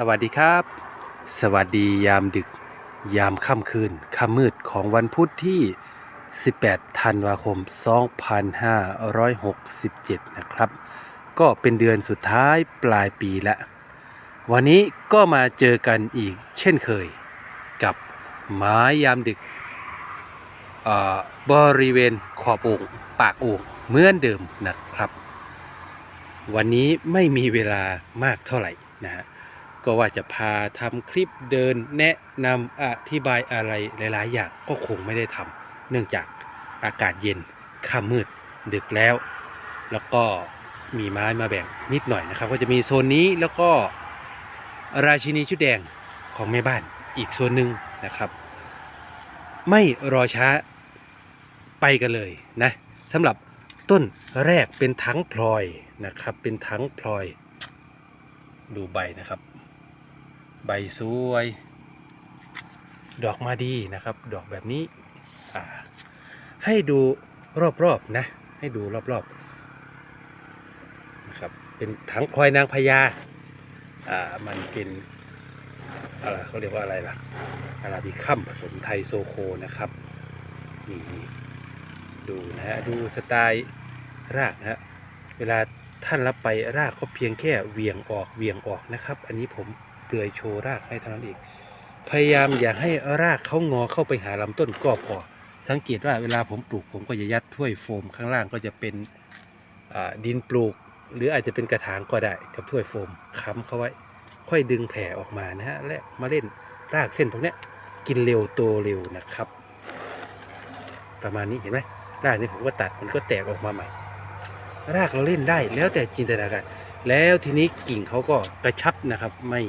สวัสดีครับ สวัสดียามดึก ยามค่ำคืนค่ำมืดของวันพุธที่ 18 ธันวาคม 2567 นะครับ ก็เป็นเดือนสุดท้ายปลายปีละ วันนี้ก็มาเจอกันอีกเช่นเคย กับไม้ยามดึกเอ่อบริเวณขอบโอ่งปากโอ่งเหมือนเดิมนะครับ วันนี้ไม่มีเวลามากเท่าไหร่นะฮะ ก็ว่าจะพาทำคลิปเดินแนะนำอธิบายอะไรหลายๆ อย่างก็คงไม่ได้ทำเนื่องจากอากาศเย็นค่ำมืดดึกแล้ว แล้วก็มีไม้มาแบ่งนิดหน่อยนะครับ ก็จะมีโซนนี้แล้วก็ราชินีชุดแดงของแม่บ้านอีกโซนหนึ่งนะครับ ไม่รอช้าไปกันเลยนะสำหรับต้นแรกเป็นทั้งพลอยนะครับ เป็นทั้งพลอยดูใบนะครับ ใบสวย ดอกมาดีนะครับ ดอกแบบนี้ ให้ดูรอบๆนะ ให้ดูรอบๆนะครับ เป็นถังพลอยนางพญา อ่า มันเป็นอะไรเขาเรียกว่าอะไรล่ะ อาราบิคัมผสมไทยโซโคนะครับ นี่ดูนะฮะ ดูสไตล์รากนะฮะ เวลาท่านรับไปรากก็เพียงแค่เหวียงออกเหวียงออกนะครับ อันนี้ผม เปลือยโชว์รากให้เท่านั้นเองพยายามอย่าให้รากเขางอเข้าไปหาลำต้นก็พอสังเกตว่าเวลาผมปลูกผมก็จะยัดถ้วยโฟมข้างล่างก็จะเป็นดินปลูก หรืออาจจะเป็นกระถางก็ได้กับถ้วยโฟมค้ำเขาไว้ ค่อยดึงแผ่ออกมานะฮะและมาเล่นรากเส้นตรงเนี้ยกินเร็วโตเร็วนะครับ ประมาณนี้เห็นไหมรากนี้ผมก็ตัดมันก็แตกออกมาใหม่ รากเราเล่นได้แล้วแต่จินตนาการแล้วทีนี้กิ่งเขาก็กระชับนะครับไม่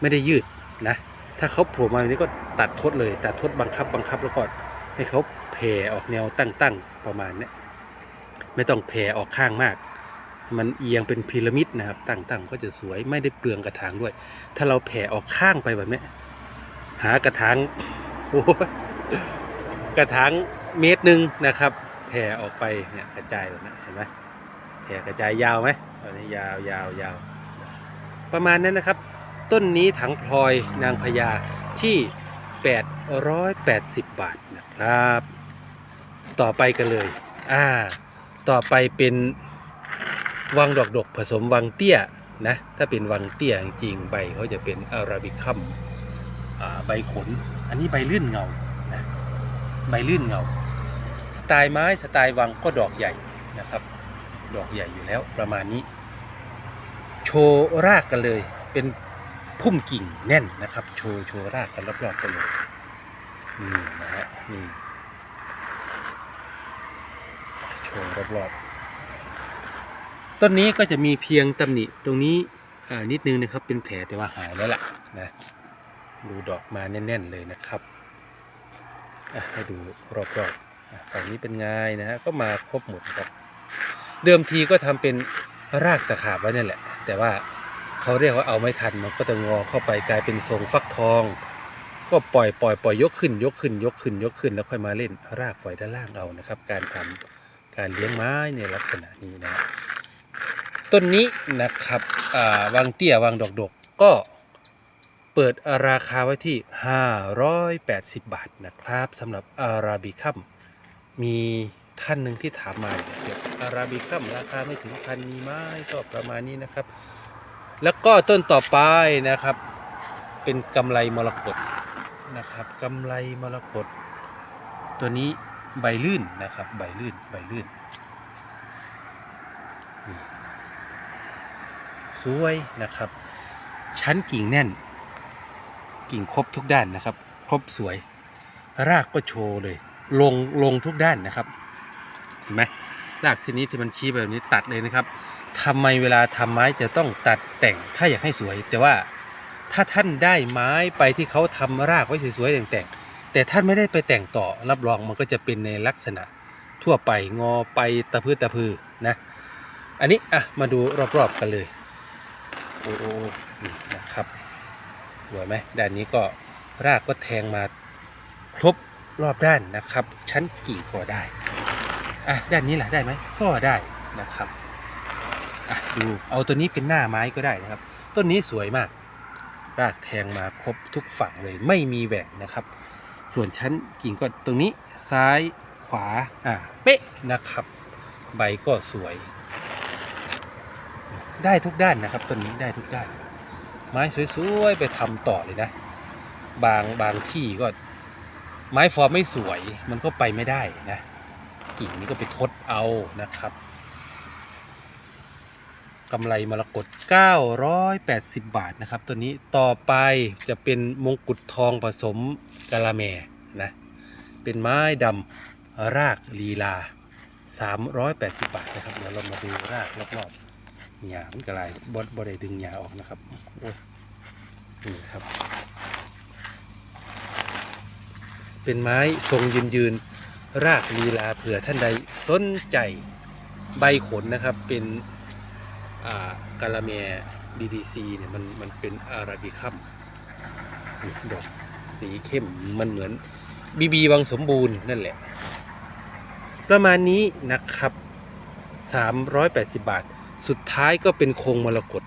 ไม่ได้ยืดนะ ถ้าเขาโผล่มาแบบนี้ก็ตัดทดเลย ตัดทดบังคับบังคับแล้วก็ให้เขาแผ่ออกแนวตั้งๆประมาณนี้ไม่ต้องแผ่ออกข้างมาก มันเอียงเป็นพีระมิดนะครับ ตั้งๆก็จะสวยไม่ได้เปลืองกระถางด้วย ถ้าเราแผ่ออกข้างไปแบบนี้หากระถางโอ้กระถางเมตรหนึ่งนะครับ แผ่ออกไปเนี่ยกระจายแบบนี้เห็นไหมแผ่กระจายยาวไหมตอนนี้ยาวยาวยาวประมาณนั้นนะครับ ต้นนี้ถังพลอยนางพญาที่ 880 บาทนะครับ ต่อไปกันเลย อ่า ต่อไปเป็นวังดอกดกผสมวังเตี้ยนะ ถ้าเป็นวังเตี้ยจริงใบเขาจะเป็นอาราบิคัมใบขน อันนี้ใบลื่นเงานะใบลื่นเงา สไตล์ไม้สไตล์วังก็ดอกใหญ่นะครับ ดอกใหญ่อยู่แล้วประมาณนี้ โชว์รากกันเลยเป็น พุ่มกิ่งแน่นนะครับ โชว์โชว์รากกันรอบๆกันเลยนี่นะฮะนี่โชว์รอบๆต้นนี้ก็จะมีเพียงตำหนิตรงนี้นิดนึงนะครับเป็นแผลแต่ว่าหายแล้วล่ะนะดูดอกมาแน่น ๆ เลยนะครับให้ดูรอบๆฝั่งนี้เป็นไงนะฮะก็มาครบหมดครับ เดิมทีก็ทำเป็นรากตะขาบไว้นั่นแหละ แต่ว่า เขาเรียกว่าเอาไม่ทันมันก็จะงอเข้าไปกลายเป็นทรงฟักทอง ก็ปล่อยปล่อยปล่อยยกขึ้น ยกขึ้น ยกขึ้น ยกขึ้น แล้วค่อยมาเล่นรากไว้ด้านล่างเอานะครับ การทำการเลี้ยงไม้ในลักษณะนี้นะต้นนี้นะครับวางเตี้ยวางดอกดกก็เปิดราคาไว้ที่ 580 บาทนะครับสำหรับอาราบิคัมมีท่านหนึ่งที่ถามมาเกี่ยวกับอาราบิคัมราคาไม่ถึงพันมีไหมก็ประมาณนี้นะครับ แล้วก็ต้นต่อไปนะครับ เป็นกำไรมรกตนะครับกำไรมรกตตัวนี้ใบลื่นนะครับ ใบลื่น ใบลื่น สวยนะครับ ชั้นกิ่งแน่น กิ่งครบทุกด้านนะครับ ครบสวย รากก็โชว์เลย ลงลงทุกด้านนะครับ เห็นไหมรากชนิดที่มันชี้แบบนี้ตัดเลยนะครับ ทำไมเวลาทำไม้จะต้องตัดแต่งถ้าอยากให้สวย แต่ว่าถ้าท่านได้ไม้ไปที่เขาทำรากไว้สวยๆแต่งๆแต่ท่านไม่ได้ไปแต่งต่อรับรองมันก็จะเป็นในลักษณะทั่วไปงอไปตะพื้ตะพือนะอันนี้อะมาดูรอบๆกันเลยโอ้โหนะครับสวยไหมด้านนี้ก็รากก็แทงมาครบรอบด้านนะครับ ชั้นกิ่ก็ได้อะด้านนี้แหละได้ไหมก็ได้นะครับ อะดูเอาตัวนี้เป็นหน้าไม้ก็ได้นะครับ ต้นนี้สวยมาก รากแทงมาครบทุกฝั่งเลยไม่มีแหว่งนะครับ ส่วนชั้นกิ่งก็ตรงนี้ซ้ายขวาอ่าเป๊ะนะครับ ใบก็สวย ได้ทุกด้านนะครับต้นนี้ได้ทุกด้าน ไม้สวยๆไปทำต่อเลยนะ บางบางที่ก็ไม้ฟอร์มไม่สวยมันก็ไปไม่ได้นะ กิ่งนี้ก็ไปทดเอานะครับ กำไรมรกต980 บาทนะครับ ตัวนี้ต่อไปจะเป็นมงกุฎทองผสมกะละแมนะ เป็นไม้ดำรากลีลา 380 บาทนะครับ เดี๋ยวเรามาดูรากรอบๆหญ้ามันกระไรบดบดได้ดึงหญ้าออกนะครับโอ้นี่ครับ เป็นไม้ทรงยืนยืนรากลีลาเผื่อท่านใดสนใจใบขนนะครับเป็น กาลาเมีย DDC เนี่ยมันมันเป็นอาราบิคัมดอกสีเข้มมันเหมือนบีบีวังสมบูรณ์นั่นแหละ ประมาณนี้นะครับ 380 บาท สุดท้ายก็เป็นโครงมรกต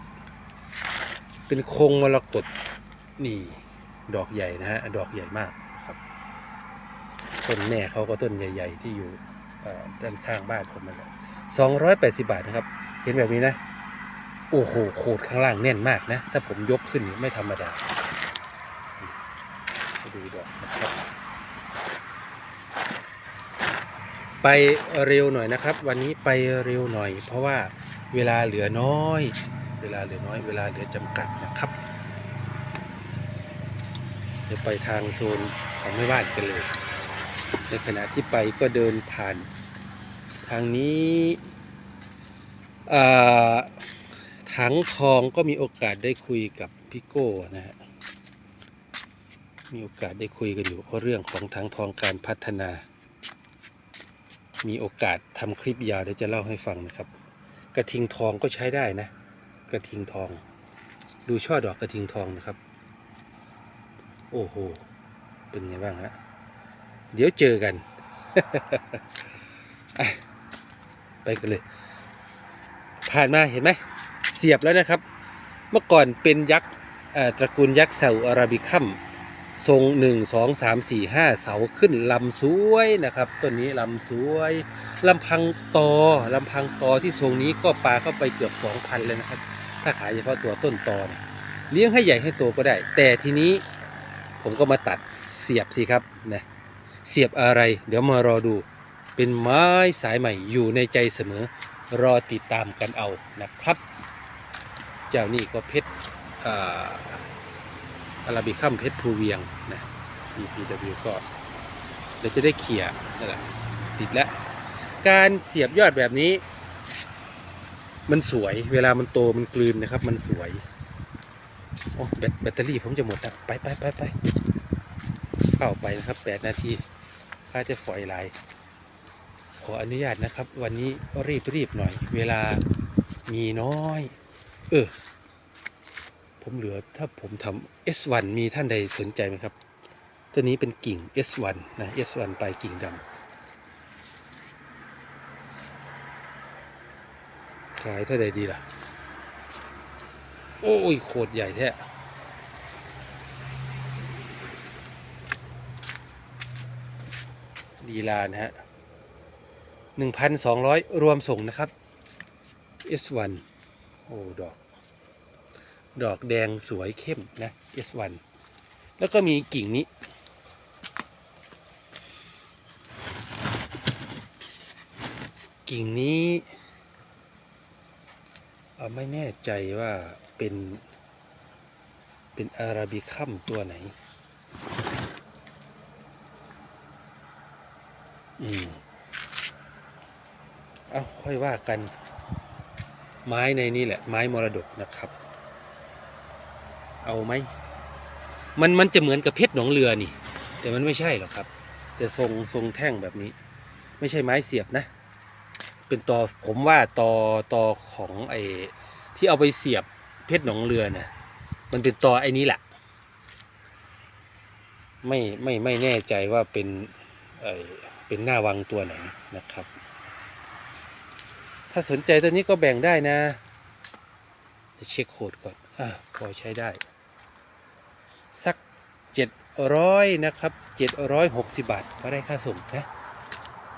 เป็นโครงมรกตนี่ดอกใหญ่นะฮะดอกใหญ่มากครับต้นแม่เขาก็ต้นใหญ่ ๆ ที่อยู่ด้านข้างบ้านผมนั่นแหละสองร้อยแปดสิบาทนะครับ เห็นแบบนี้นะ โอ้โหโคตรข้างล่างแน่นมากนะ ถ้าผมยกขึ้นไม่ธรรมดาดูดอกนะครับ ไปเร็วหน่อยนะครับ วันนี้ไปเร็วหน่อย เพราะว่าเวลาเหลือน้อย เวลาเหลือน้อย เวลาเหลือจำกัดนะครับจะไปทางโซนของไม่บ้านกันเลย ในขณะที่ไปก็เดินผ่าน ทางนี้อ่า ถังทองก็มีโอกาสได้คุยกับพี่โก้นะฮะมีโอกาสได้คุยกันอยู่เรื่องของถังทองการพัฒนา มีโอกาสทำคลิปยาวเดี๋ยวจะเล่าให้ฟังนะครับ กระทิงทองก็ใช้ได้นะ กระทิงทอง ดูช่อดอกกระทิงทองนะครับ โอ้โหเป็นไงบ้างฮะเดี๋ยวเจอกัน ไปกันเลย ผ่านมาเห็นไหม เสียบแล้วนะครับ เมื่อก่อนเป็นยักษ์ตระกูลยักษ์เสาอาราบิคัมทรงหนึ่งสองสามสี่ห้าเสาขึ้นลำสวยนะครับต้นนี้ลำสวยลำพังตอลำพังตอที่ทรงนี้ก็ปลาเข้าไปเกือบสองพันเลยนะครับ ถ้าขายเฉพาะตัวต้นตอเนี่ยเลี้ยงให้ใหญ่ให้โตก็ได้ แต่ทีนี้ผมก็มาตัดเสียบสิครับนะเสียบอะไร เดี๋ยวมารอดู เป็นไม้สายใหม่อยู่ในใจเสมอ รอติดตามกันเอานะครับ เจ้านี่ก็เพชรอาอาราบิคัมเพชรภูเวียงนะ EPW ก็เดี๋ยวจะได้เขี่ยนั่นแหละติดแล้ว การเสียบยอดแบบนี้ มันสวยเวลามันโตมันกลืนนะครับ มันสวยโอ้แบตแบตเตอรี่ผมจะหมดแล้วไปไปไปไปเข้าไปนะครับแปดนาทีค่าจะฝอยลาย ออนุญาตนะครับ วันนี้รีบรีบหน่อย เวลามีน้อย เออ ผมเหลือถ้าผมทำ S1 มีท่านใดสนใจไหมครับ ตัวนี้เป็นกิ่ง S1 นะ S1 ปลายกิ่งดำขายเท่าใดดีล่ะ โอ้ยโคตรใหญ่แท้ดีลานะฮะ หนึ่งพันสองร้อยรวมส่งนะครับ S1 โอ้ดอก ดอกแดงสวยเข้มนะ S1 แล้วก็มีกิ่งนี้ กิ่งนี้ไม่แน่ใจว่าเป็น เป็นอาราบิคัมตัวไหน อืม เอาค่อยว่ากัน ไม้ในนี่แหละ ไม้มรดกนะครับ เอาไหมมันมันจะเหมือนกับเพชรหนองเรือนี่ แต่มันไม่ใช่หรอกครับ แต่ทรงทรงแท่งแบบนี้ ไม่ใช่ไม้เสียบนะ เป็นตอผมว่าตอตอของไอ้ที่เอาไปเสียบเพชรหนองเรือเนี่ยมันเป็นตอไอ้นี้แหละไม่ไม่ไม่แน่ใจว่าเป็นไอ้เป็นหน้าวังตัวไหนนะครับ ถ้าสนใจตัวนี้ก็แบ่งได้นะเดี๋ยวเช็คโคดก่อนอ่าพอใช้ได้ สักเจ็ดร้อยนะครับเจ็ดร้อยหกสิบบาทก็ได้ค่าส่งนะ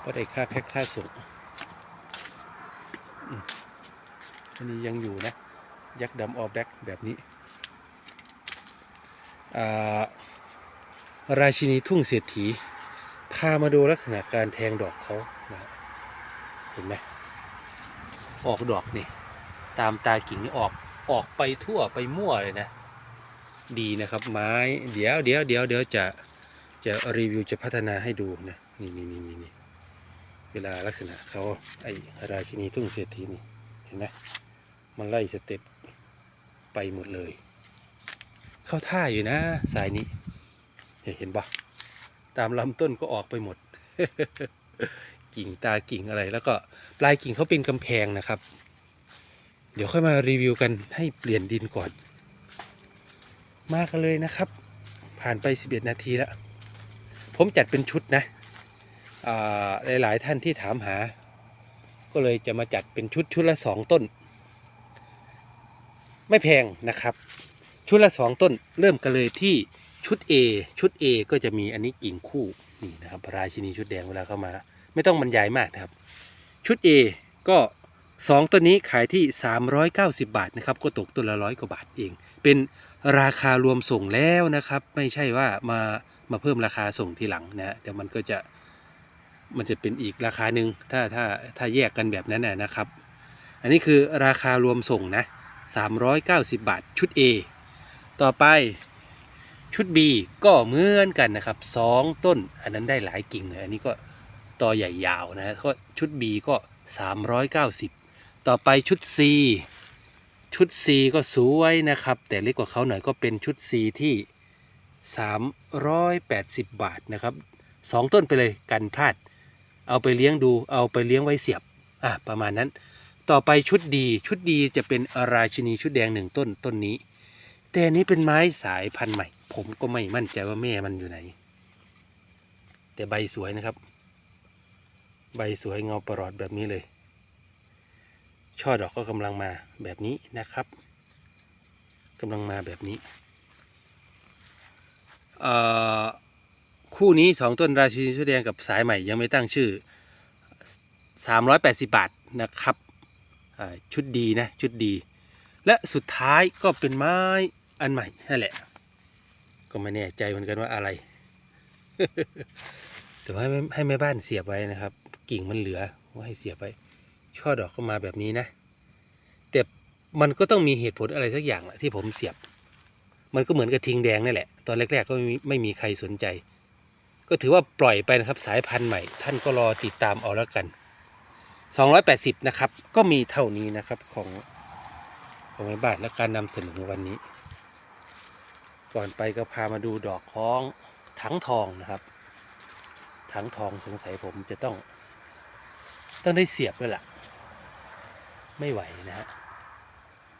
ก็ได้ค่าแพ็คค่าส่งอันนี้ยังอยู่นะ ยักษ์ดำออแบ็กแบบนี้อ่าราชินีทุ่งเศรษฐีพามาดูลักษณะการแทงดอกเขานะเห็นไหม ออกดอกนี่ ตามตากิ่งนี่ออกออกไปทั่วไปมั่วเลยนะ ดีนะครับไม้เดี๋ยวเดี๋ยวเดี๋ยวเดี๋ยวจะจะรีวิวจะพัฒนาให้ดูนะนี่นี่นี่นี่นเวลาลักษณะเขาไอ้ราชินีทุ่งเศรษฐีนี่เห็นไหมมันไล่สเต็ปไปหมดเลย เข้าท่าอยู่นะ สายนี้ เห็นปะตามลำต้นก็ออกไปหมด กิ่งตากิ่งอะไร แล้วก็ปลายกิ่งเขาเป็นกำแพงนะครับ เดี๋ยวค่อยมารีวิวกันให้เปลี่ยนดินก่อน มากันเลยนะครับ ผ่านไป 11 นาทีแล้ว ผมจัดเป็นชุดนะอ่าหลาย ๆ ท่านที่ถามหา ก็เลยจะมาจัดเป็นชุดชุดละสองต้น ไม่แพงนะครับ ชุดละสองต้น เริ่มกันเลยที่ชุด A ชุด A ก็จะมีอันนี้กิ่งคู่นี่นะครับราชินีชุดแดงเวลาเข้ามา ไม่ต้องบรรยายมากนะครับ ชุด A ก็สองตัวนี้ขายที่ 390 บาทนะครับ ก็ตกตัวละร้อยกว่าบาทเอง เป็นราคารวมส่งแล้วนะครับ ไม่ใช่ว่ามามาเพิ่มราคาส่งทีหลังนะเดี๋ยวมันก็จะมันจะเป็นอีกราคาหนึ่งถ้าถ้าถ้าแยกกันแบบนั้นนะครับ อันนี้คือราคารวมส่งนะ 390 บาทชุด A ต่อไปชุด B ก็เหมือนกันนะครับสองต้น อันนั้นได้หลายกิ่งเลยอันนี้ก็ ตอใหญ่ยาวนะฮะก็ชุด B ก็ 390 ต่อไปชุด C ชุด C ก็สวยนะครับ แต่เล็กกว่าเขาหน่อยก็เป็นชุด C ที่ 380 บาทนะครับสองต้นไปเลยกันพลาด เอาไปเลี้ยงดูเอาไปเลี้ยงไว้เสียบอะประมาณนั้น ต่อไปชุดดีชุดดีจะเป็นราชินีชุดแดงหนึ่งต้นต้นนี้ แต่นี้เป็นไม้สายพันธุ์ใหม่ ผมก็ไม่มั่นใจว่าแม่มันอยู่ไหน แต่ใบสวยนะครับ ใบสวยเงาประหลอดแบบนี้เลย ช่อดอกก็กำลังมาแบบนี้นะครับกำลังมาแบบนี้อ่อคู่นี้สองต้นราชินีชุดแดงกับสายใหม่ยังไม่ตั้งชื่อ 380 บาทนะครับชุดดีนะ ชุดดี และสุดท้ายก็เป็นไม้อันใหม่นั่นแหละ ก็ไม่แน่ใจเหมือนกันว่าอะไร แต่ว่าให้แม่บ้านเสียบไว้นะครับ กิ่งมันเหลือว่าให้เสียไว้ช่อดอกก็มาแบบนี้นะ แต่มันก็ต้องมีเหตุผลอะไรสักอย่างแหละที่ผมเสียบ มันก็เหมือนกระทิงแดงนั่นแหละ ตอนแรก ๆ ก็ไม่มีไม่มีใครสนใจ ก็ถือว่าปล่อยไปนะครับสายพันธุ์ใหม่ ท่านก็รอติดตามเอาแล้วกัน 280 นะครับ ก็มีเท่านี้นะครับของของแม่บ้านและการนำเสนอวันนี้ ก่อนไปก็พามาดูดอกของถังทองนะครับถังทองสงสัยผมจะต้อง ต้องได้เสียบด้วยล่ะ ไม่ไหวนะฮะ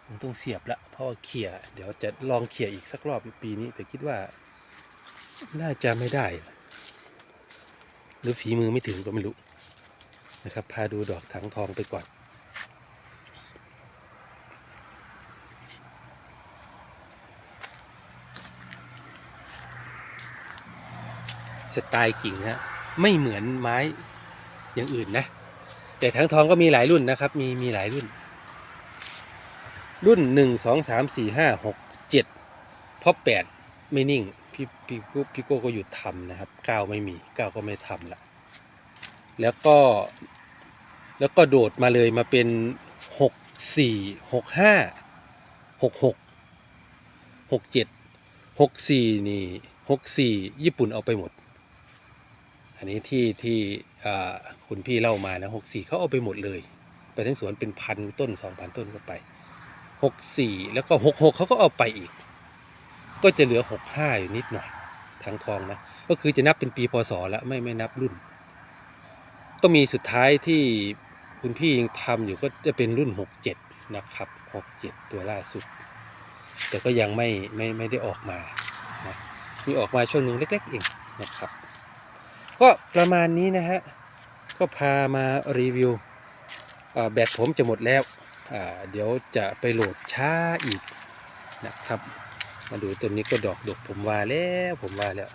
ผมต้องเสียบละเพราะว่าเขี่ยเดี๋ยวจะลองเขี่ยอีกสักรอบปีนี้ แต่คิดว่า น่าจะไม่ได้ หรือฝีมือไม่ถึงก็ไม่รู้นะครับ พาดูดอกถังทองไปก่อนสไตล์กิ่งนะไม่เหมือนไม้อย่างอื่นนะ แต่ทั้งทองก็มีหลายรุ่นนะครับ มีมีหลายรุ่น รุ่นหนึ่งสองสามสี่ห้าหกเจ็ดพราะแปดไม่นิ่งพี่พี่กพี่โก้ก็หยุดทำนะครับเก้าไม่มีเก้าก็ไม่ทำละแล้วก็แล้วก็โดดมาเลยมาเป็นหกสี่หกห้าหกหกหกเจ็ดหกสี่นี่หกสี่ญี่ปุ่นเอาไปหมด อันนี้ที่ที่ คุณพี่เล่ามานะหกสี่เขาเอาไปหมดเลยไปทั้งสวนเป็นพันต้นสองพันต้นก็ไปหกสี่แล้วก็หกหกเขาก็เอาไปอีก ก็จะเหลือหกห้าอยู่นิดหน่อยทางทองนะก็คือจะนับเป็นปีพศแล้วไม่ไม่นับรุ่น ก็มีสุดท้ายที่คุณพี่ยังทำอยู่ก็จะเป็นรุ่นหกเจ็ดนะครับหกเจ็ดตัวล่าสุด แต่ก็ยังไม่ไม่ไม่ได้ออกมานะมีออกมาช่วงหนึ่งเล็ก ๆ เองนะครับ ก็ประมาณนี้นะฮะ ก็พามารีวิวแบตผมจะหมดแล้วเดี๋ยวจะไปโหลดช้าอีกนะครับ มาดูต้นนี้ก็ดอกดกผมว่าแล้วผมว่าแล้ว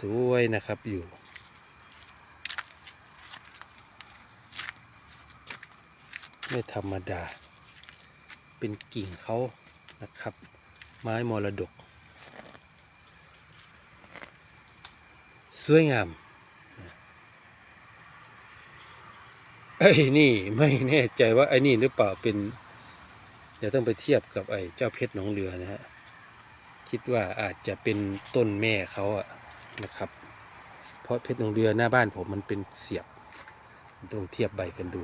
สวยนะครับอยู่ไม่ธรรมดา เป็นกิ่งเขานะครับ ไม้มรดก สวยงาม ไอ้นี่ไม่แน่ใจว่าไอ้นี่หรือเปล่าเป็นเดี๋ยวต้องไปเทียบกับไอ้เจ้าเพชรหนองเรือนะฮะ คิดว่าอาจจะเป็นต้นแม่เขาอะนะครับ เพราะเพชรหนองเรือหน้าบ้านผมมันเป็นเสียบต้องเทียบใบกันดู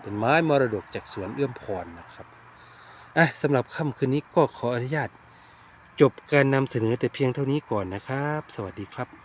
เป็นไม้มรดกจากสวนเอื้อมพรนะครับอะสำหรับค่ำคืนนี้ก็ขออนุญาตจบการนำเสนอแต่เพียงเท่านี้ก่อนนะครับ สวัสดีครับ